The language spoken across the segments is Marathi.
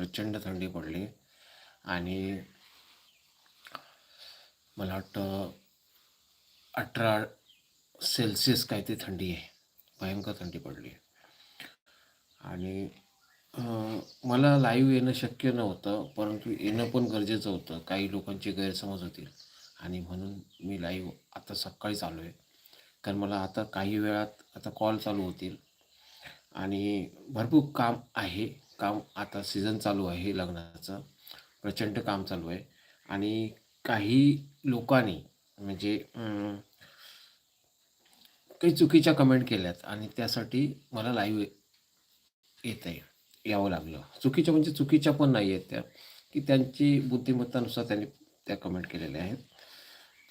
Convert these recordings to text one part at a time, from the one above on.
प्रचंड थंडी पडली. आणि मला वाटतं अठरा सेल्सिअस काय ते थंडी आहे. भयंकर थंडी पडली. आणि मला लाईव्ह येणं शक्य नव्हतं परंतु येणं पण गरजेचं होतं. काही लोकांचे गैरसमज होतील. आणि म्हणून मी लाईव्ह आता सकाळी चालू आहे. कारण मला आता काही वेळात आता कॉल चालू होतील. आणि भरपूर काम आहे. काम आता सीझन चालू आहे लग्नाचं. प्रचंड काम चालू आहे. आणि काही लोकांनी म्हणजे काही चुकीच्या कमेंट केल्यात आणि त्यासाठी मला लाईव्ह येत आहे यावं लागलं. चुकीच्या म्हणजे चुकीच्या पण नाही आहेत त्या की त्यांची बुद्धिमत्तानुसार त्यांनी त्या कमेंट केलेल्या आहेत.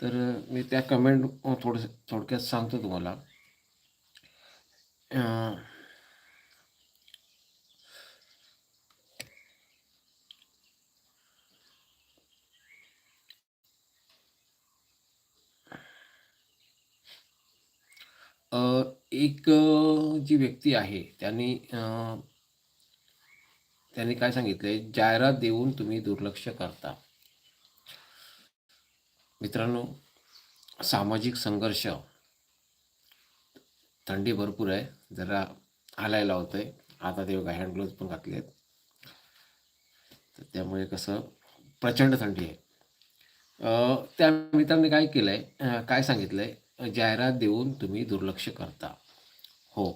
तर मी त्या कमेंट थोडं थोडक्यात सांगतो तुम्हाला. एक जी व्यक्ती आहे त्यांनी त्यांनी काय सांगितलंय? जाहिरात देऊन तुम्ही दुर्लक्ष करता. मित्रांनो सामाजिक संघर्ष थंडी भरपूर आहे. जरा हालायला होतंय. आता ते बघा हँड ग्लोव्ज पण घातले आहेत तर त्यामुळे कसं प्रचंड थंडी आहे. त्या मित्रांनी काय केलंय? आहे काय सांगितलंय? जाहिरात देऊन तुम्ही दुर्लक्ष करता. हो.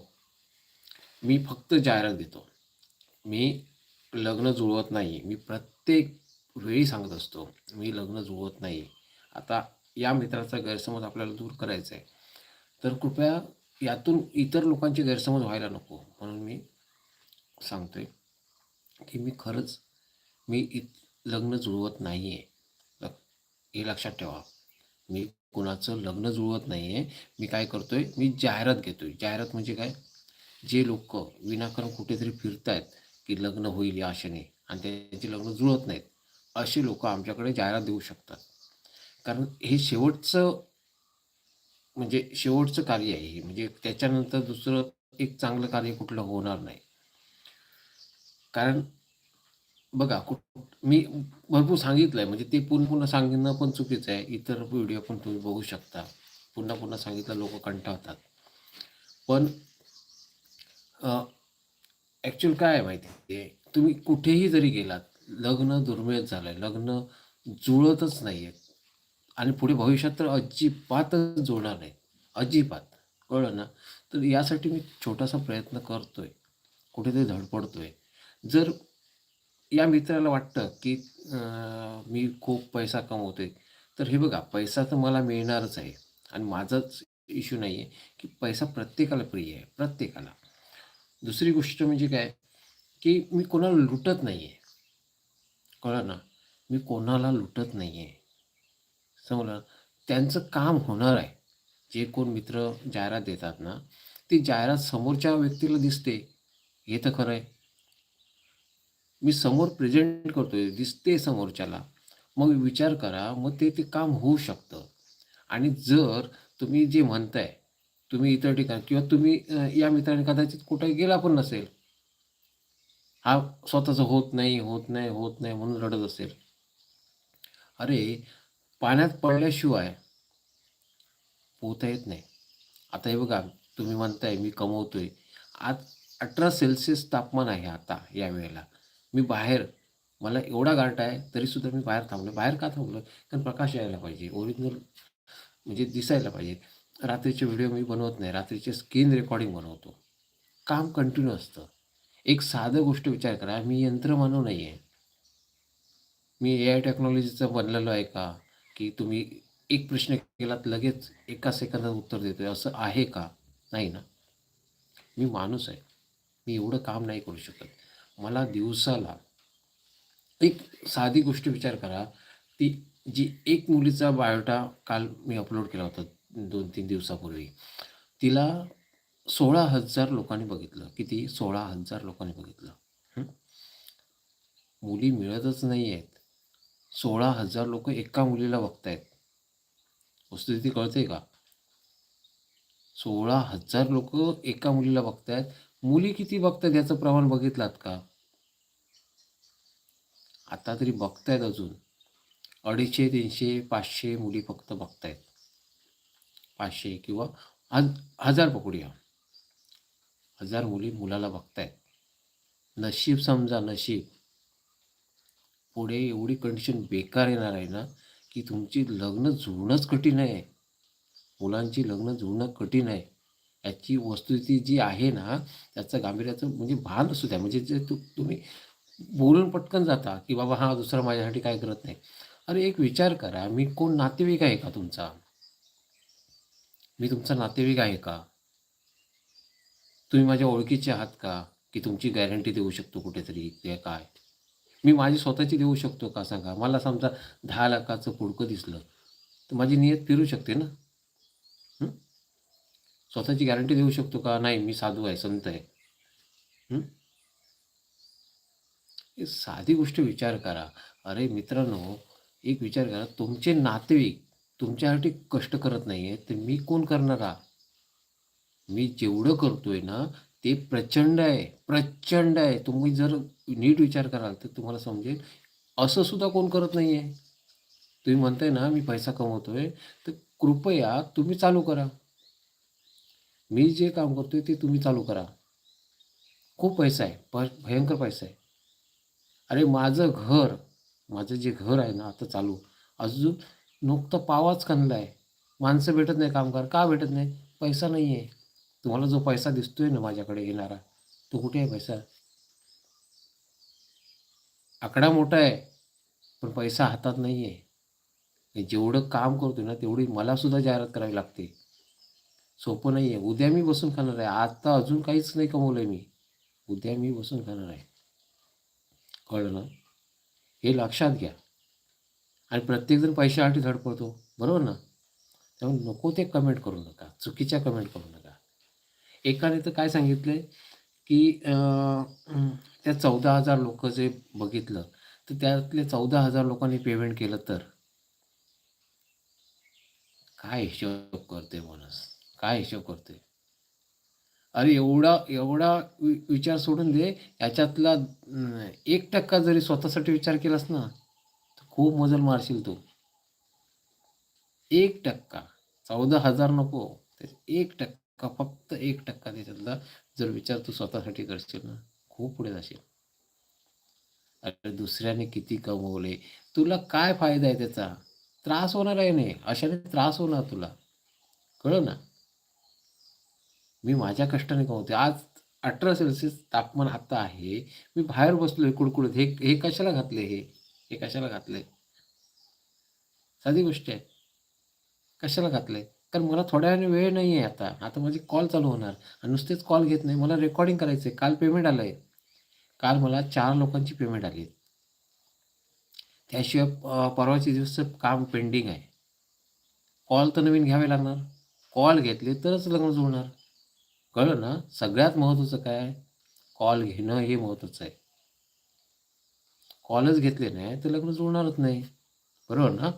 मी फक्त जाहिरात देतो. मी लग्न जुळवत नाही मी प्रत्येक वेळी सांगत असतो मी लग्न जुळवत नाही आता या मित्राचा गैरसमज आपल्याला दूर करायचा आहे तर कृपया यातून इतर लोकांचे गैरसमज व्हायला नको. म्हणून मी सांगतो आहे की मी खरंच मी इत लग्न जुळवत नाही आहे हे लक्षात ठेवा. मी कुणाचं लग्न जुळवत नाही आहे मी काय करतोय? मी जाहिरात घेतो आहे जाहिरात म्हणजे काय? जे लोक विनाकारण कुठेतरी फिरतायत की लग्न होईल या आशेने आणि त्यांची लग्न जुळत नाहीत असे लोक आमच्याकडे जाहिरात देऊ शकतात. कारण हे शेवटचं म्हणजे शेवटचं कार्य आहे हे. म्हणजे त्याच्यानंतर दुसरं एक चांगलं कार्य कुठलं होणार नाही. कारण बघा कुठ मी भरपूर सांगितलंय. म्हणजे ते पुन्हा पुन्हा सांगणं पण चुकीचं आहे. इतर व्हिडिओ पण तुम्ही बघू शकता. पुन्हा पुन्हा सांगितलं लोक कंटाळतात. पण ॲक्च्युअल काय आहे माहिती आहे? तुम्ही कुठेही जरी गेलात लग्न दुर्मिळ झालं आहे लग्न जुळतच नाही आहेत आणि पुढे भविष्यात तर अजिबातच जुळणार नाही. अजिबात. कळलं ना? तर यासाठी मी छोटासा प्रयत्न करतोय. कुठेतरी धडपडतोय. जर या मित्राला वाटतं की मी खूप पैसा कमवतोय. तर हे बघा पैसा तर मला मिळणारच आहे. आणि माझाच इश्यू नाही आहे की पैसा प्रत्येकाला प्रिय आहे प्रत्येकाला. दुसरी गोष्ट म्हणजे काय की मी कोणाला लुटत नाही आहे कळलं ना? मी कोणाला लुटत नाही आहे समजलं त्यांचं काम होणार आहे. जे कोण मित्र जाहिरात देतात ना ती जाहिरात समोरच्या व्यक्तीला दिसते. हे तर खरं आहे. मी समोर प्रेझेंट करतोय दिसते समोरच्याला. मग विचार करा मग ते ते काम होऊ शकतं. आणि जर तुम्ही जे म्हणताय तुम्ही इतर ठिकाणी किंवा तुम्ही या मित्राने कदाचित कुठे गेला पण नसेल. हा स्वतःचं होत नाही होत नाही होत नाही म्हणून रडत असेल. अरे पाण्यात पडल्याशिवाय पोहता येत नाही. आता हे बघा तुम्ही म्हणताय मी कमवतोय. आज अठरा सेल्सिअस तापमान आहे आता या वेळेला. मी बाहेर मला एवढा गारठा आहे तरीसुद्धा मी बाहेर थांबलो. बाहेर का थांबलो? कारण प्रकाश यायला पाहिजे. ओरिजिनल म्हणजे दिसायला पाहिजे. रात्रीचे व्हिडिओ मी बनवत नाही. रात्रीचे स्क्रीन रेकॉर्डिंग बनवतो. काम कंटिन्यू असतं. एक साधं गोष्ट विचार करा. मी यंत्रमानव नाही आहे मी ए आय टेक्नॉलॉजीचं बनलेलो आहे का? की तुम्ही एक प्रश्न केलात लगेच एका सेकंदात उत्तर देतोय. असं आहे का? नाही ना. मी माणूस आहे. मी एवढं काम नाही करू शकत. मला दिवसाला एक साधी गोष्ट विचार करा. ती जी एक मुलीचा बायोटा काल मी अपलोड केला होता दोन तीन दिवसापूर्वी. तिला सोळा हजार लोकांनी बघितलं. किती? सोळा हजार लोकांनी बघितलं. मुली मिळतच नाही आहेत सोळा हजार लोक एका मुलीला बघतायत. वस्तुस्थिती कळते का? सोळा हजार लोक एका मुलीला बघतायत. मुली किती बघतात याचं प्रमाण बघितलात का? आता तरी बघतायत अजून. अडीचशे तीनशे पाचशे मुली फक्त बघतायत. पाचशे किंवा हज हजार पकडूया हजार मुली मुलाला बघतायत. नशीब समजा नशीब. पुढे एवढी कंडिशन बेकार येणार आहे ना की तुमची लग्न जुळणंच कठीण आहे. मुलांची लग्न जुळणं कठीण आहे. याची वस्तुस्थिती जी आहे ना त्याचं गांभीर्याचं म्हणजे भान असू द्या. म्हणजे जे तू तुम्ही बोलून पटकन जाता की बाबा हा दुसरा माझ्यासाठी काय करत नाही. अरे एक विचार करा मी कोण नातेवाईक आहे का तुमचा? मी तुमचा नातेवाईक आहे का? तुम्ही माझ्या ओळखीचे आहात का? की तुमची गॅरंटी देऊ शकतो कुठेतरी? ते काय? मी माझी स्वतःची देऊ शकतो का? सांगा. मला समजा दहा लाखाचं पुडकं दिसलं तर माझी नियत फिरू शकते ना? स्वतःची गॅरंटी देऊ शकतो का? नाही मी साधू आहे संत आहे. हे? साधी गोष्ट विचार करा. अरे मित्रांनो एक विचार करा. तुमचे नातेवाईक तुमच्यासाठी कष्ट करत नाही आहे तर मी कोण करणारा मी जेवढं करतोय ना ते प्रचंड आहे प्रचंड आहे. तुम्ही जर नीट विचार कराल तर तुम्हाला समजेल असं सुद्धा कोण करत नाही आहे तुम्ही म्हणताय ना मी पैसा कमवतोय तर कृपया तुम्ही चालू करा. मी जे काम करतो आहे ते तुम्ही चालू करा. खूप पैसा आहे प भयंकर पैसा आहे. अरे माझं घर माझं जे घर आहे ना आता चालू अजून नुकतं पावाच खणला आहे. माणसं भेटत नाही कामगार का भेटत नाही? पैसा नाही आहे. तुम्हाला जो पैसा दिसतोय ना माझ्याकडे येणारा तो कुठे आहे पैसा? आकडा मोठा आहे पण पैसा हातात नाही आहे. जेवढं काम करतो ना तेवढी मला सुद्धा जाहिरात करावी लागते. सोपं नाही आहे उद्या मी बसून खाणार आहे. आता अजून काहीच नाही कमवलं आहे मी. उद्या मी बसून खाणार आहे. कळलं ना? हे लक्षात घ्या. आणि प्रत्येकजण पैशासाठी धडपडतो बरोबर ना? त्यामुळे नको ते कमेंट करू नका. चुकीच्या कमेंट करू नका. एकाने तर काय सांगितलं की त्या चौदा हजार लोक जे बघितलं तर त्यातले चौदा हजार लोकांनी पेमेंट केलं तर? काय हिशोब करते माणूस? काय हिशोब करतोय? अरे एवढा एवढा विचार सोडून दे. याच्यातला एक टक्का जरी स्वतःसाठी विचार केलास ना तर खूप मजल मारशील तू. एक टक्का. चौदा हजार नको. एक टक्का फक्त एक टक्का त्याच्यातला जर विचार तू स्वतःसाठी करशील ना खूप पुढे जाशील. अरे दुसऱ्याने किती कमवले. तुला काय फायदा आहे त्याचा? त्रास होणार आहे नाही अशाने त्रास होणार तुला. कळलं ना? मी माझ्या कष्टाने कमवते आज अठरा सेल्सिअस तापमान आता आहे. मी बाहेर बसलो आहे कुडकुडत. हे हे कशाला घातले हे? हे कशाला घातले? साधी गोष्ट आहे. कशाला घातले? कारण मला थोड्या वेळाने वेळ नाही आहे आता. आता माझे कॉल चालू होणार. आणि नुसतेच कॉल घेत नाही. मला रेकॉर्डिंग करायचं आहे काल पेमेंट आलं आहे काल मला चार लोकांची पेमेंट आली. त्याशिवाय परवाचे परवाच्या दिवसचं काम पेंडिंग आहे. कॉल तर नवीन घ्यावे लागणार. कॉल घेतले तरच लग्न जुळणार. कळलं ना? सगळ्यात महत्त्वाचं काय? कॉल घेणं हे महत्त्वाचं आहे. कॉलच घेतले नाही तर लग्न जुळणारच नाही. बरोबर ना?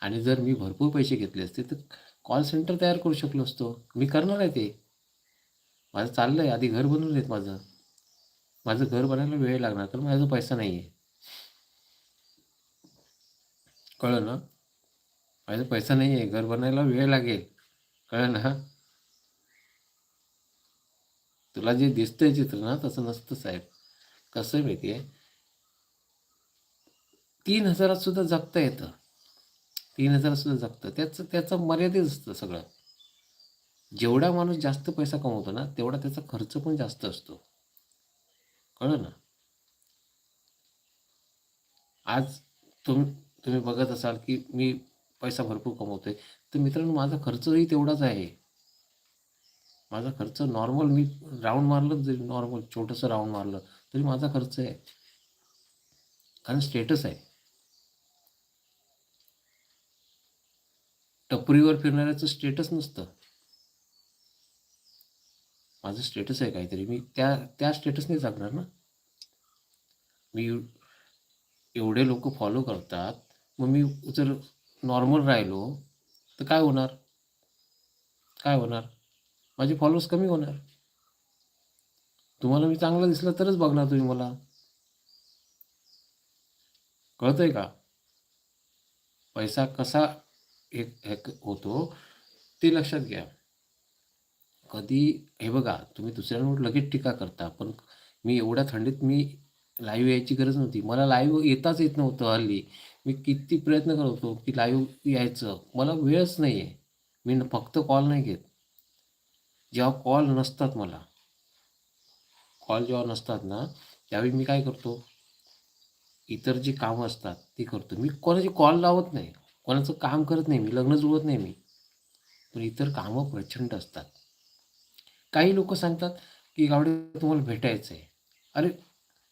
आणि जर मी भरपूर पैसे घेतले असते तर कॉल सेंटर तयार करू शकलो असतो. मी करणार आहे ते. माझं चाललं आहे आधी घर बनवून देत माझं. माझं घर बनायला वेळ लागणार कारण माझा पैसा नाही आहे. कळलं ना? माझा पैसा नाही आहे. घर बनायला वेळ लागेल. कळलं ना? तुला जे दिसतंय चित्र ना तसं नसतं साहेब. कसं आहे माहिती आहे तीन हजारात सुद्धा जगता येतं. तीन हजारात सुद्धा जगतं. त्याचं त्याचं मर्यादित असतं सगळं. जेवढा माणूस जास्त पैसा कमवतो ना तेवढा त्याचा खर्च पण जास्त असतो. कळलं ना? आज तुम तुम्ही बघत असाल की मी पैसा भरपूर कमवतोय. तर मित्रांनो माझा खर्चही तेवढाच आहे. माझा खर्च नॉर्मल मी राऊंड मारलं जरी नॉर्मल छोटंसं राऊंड मारलं तरी माझा खर्च आहे. कारण स्टेटस आहे. टपरीवर फिरणाऱ्याचं स्टेटस नसतं. माझं स्टेटस आहे काहीतरी. मी त्या त्या स्टेटसने जगणार ना. मी एवढे लोक फॉलो करतात. मग मी जर नॉर्मल राहिलो तर काय होणार? काय होणार? माझे फॉलोअर्स कमी होणार. तुम्हाला मी चांगलं दिसलं तरच बघणार तुम्ही मला. कळतंय का? पैसा कसा एक एक होतो ते लक्षात घ्या. कधी हे बघा तुम्ही दुसऱ्यांवर लगेच टीका करता पण मी एवढ्या थंडीत मी लाईव्ह यायची गरज नव्हती. मला लाईव्ह येताच येत नव्हतं हल्ली. मी किती प्रयत्न करत होतो की लाईव्ह यायचं. मला वेळच नाही आहे मी फक्त कॉल नाही घेत. जेव्हा कॉल नसतात मला. कॉल जेव्हा नसतात ना त्यावेळी मी काय करतो? इतर जी कामं असतात ती करतो. मी कोणाची कॉल लावत नाही. कोणाचं काम करत नाही मी. लग्न जुळत नाही मी. पण इतर कामं प्रचंड असतात. काही लोक सांगतात की गावडे तुम्हाला भेटायचं आहे अरे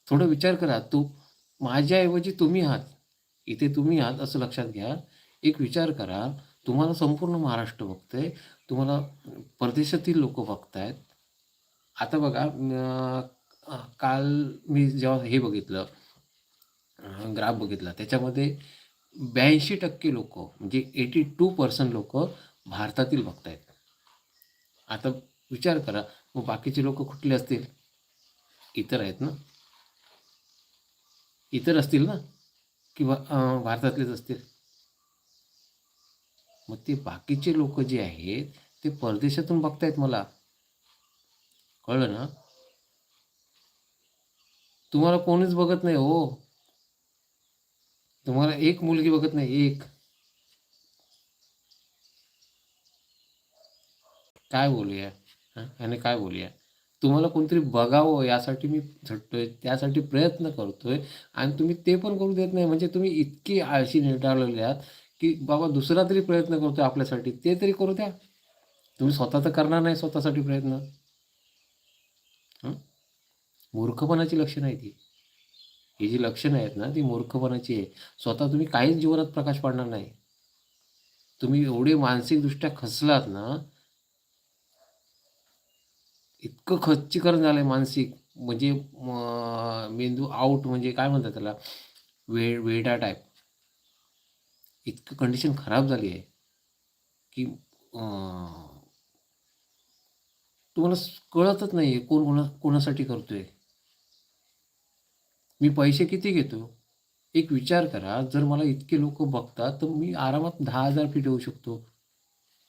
थोडं विचार करा. तू माझ्याऐवजी तुम्ही आहात. इथे तुम्ही आहात असं लक्षात घ्या. एक विचार करा. तुम्हाला संपूर्ण महाराष्ट्र बघतंय. तुम्हाला परदेशातील लोक बघतायत. आता बघा काल मी जेव्हा हे बघितलं ग्राफ बघितला त्याच्यामध्ये ब्याऐंशी टक्के लोक म्हणजे एटी टू पर्सेंट लोक भारतातील बघतायत. आता विचार करा मग बाकीचे लोक कुठले असतील? इतर आहेत ना? इतर असतील ना? किंवा भारतातलेच असतील? मग ते बाकीचे लोक जे आहेत ते परदेशातून बघतायत मला. कळलं ना? तुम्हाला कोणीच बघत नाही हो. तुम्हाला एक मुलगी बघत नाही एक. काय बोलूया? आणि काय बोलूया? तुम्हाला कोणतरी बघावं यासाठी मी झटतोय त्यासाठी प्रयत्न करतोय आणि तुम्ही ते पण करू देत नाही. म्हणजे तुम्ही इतकी आळशी निटाळलेले आहात की बाबा दुसरा तरी प्रयत्न करतोय आपल्यासाठी ते तरी करू द्या. तुम्ही स्वतः तर करणार नाही स्वतःसाठी प्रयत्न. मूर्खपणाची लक्षणं आहे ती ही जी लक्षणं आहेत ना ती मूर्खपणाची आहे. स्वतः तुम्ही काहीच जीवनात प्रकाश पाडणार नाही. तुम्ही एवढे मानसिकदृष्ट्या खचलात ना इतकं खच्चीकरण झालंय मानसिक. म्हणजे मेंदू आउट म्हणजे काय म्हणतात त्याला? वे वेडा टाईप इतकं कंडिशन खराब झाली आहे की अं, तुम्हाला कळतच नाही आहे कोण कोणा कोणासाठी करतोय. मी पैसे किती घेतो? एक विचार करा जर मला इतके लोक बघतात तर मी आरामात दहा हजार फी ठेवू शकतो.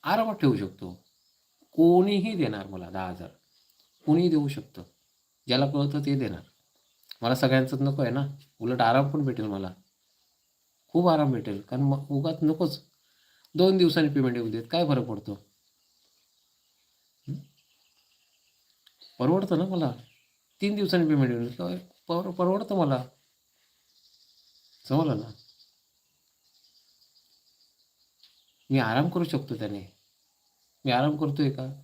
आरामात ठेवू शकतो. कोणीही देणार मला दहा हजार. कोणीही देऊ शकतं. ज्याला कळतं ते देणार. मला सगळ्यांचंच नको आहे ना? उलट आराम पण भेटेल मला. खूप आराम भेटेल. कारण मग उगाच नकोच. दोन दिवसांनी पेमेंट येऊ देत. काय फरक पडतो? परवडतं ना मला. तीन दिवसांनी पेमेंट येऊ देत. पर परवडतं मला. समजलं ना? मी आराम करू शकतो त्याने. मी आराम करतोय का?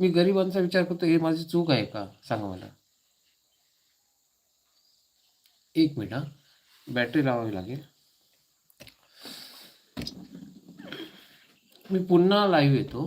मी गरिबांचा विचार करतो हे माझी चूक आहे का? सांगा मला. एक मिनिट हां. बॅटरी लावावी लागेल. मी पुन्हा लाईव्ह येतो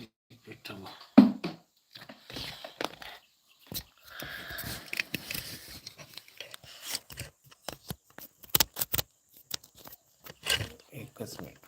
एक मिनिट थांबा. एकच मिनिट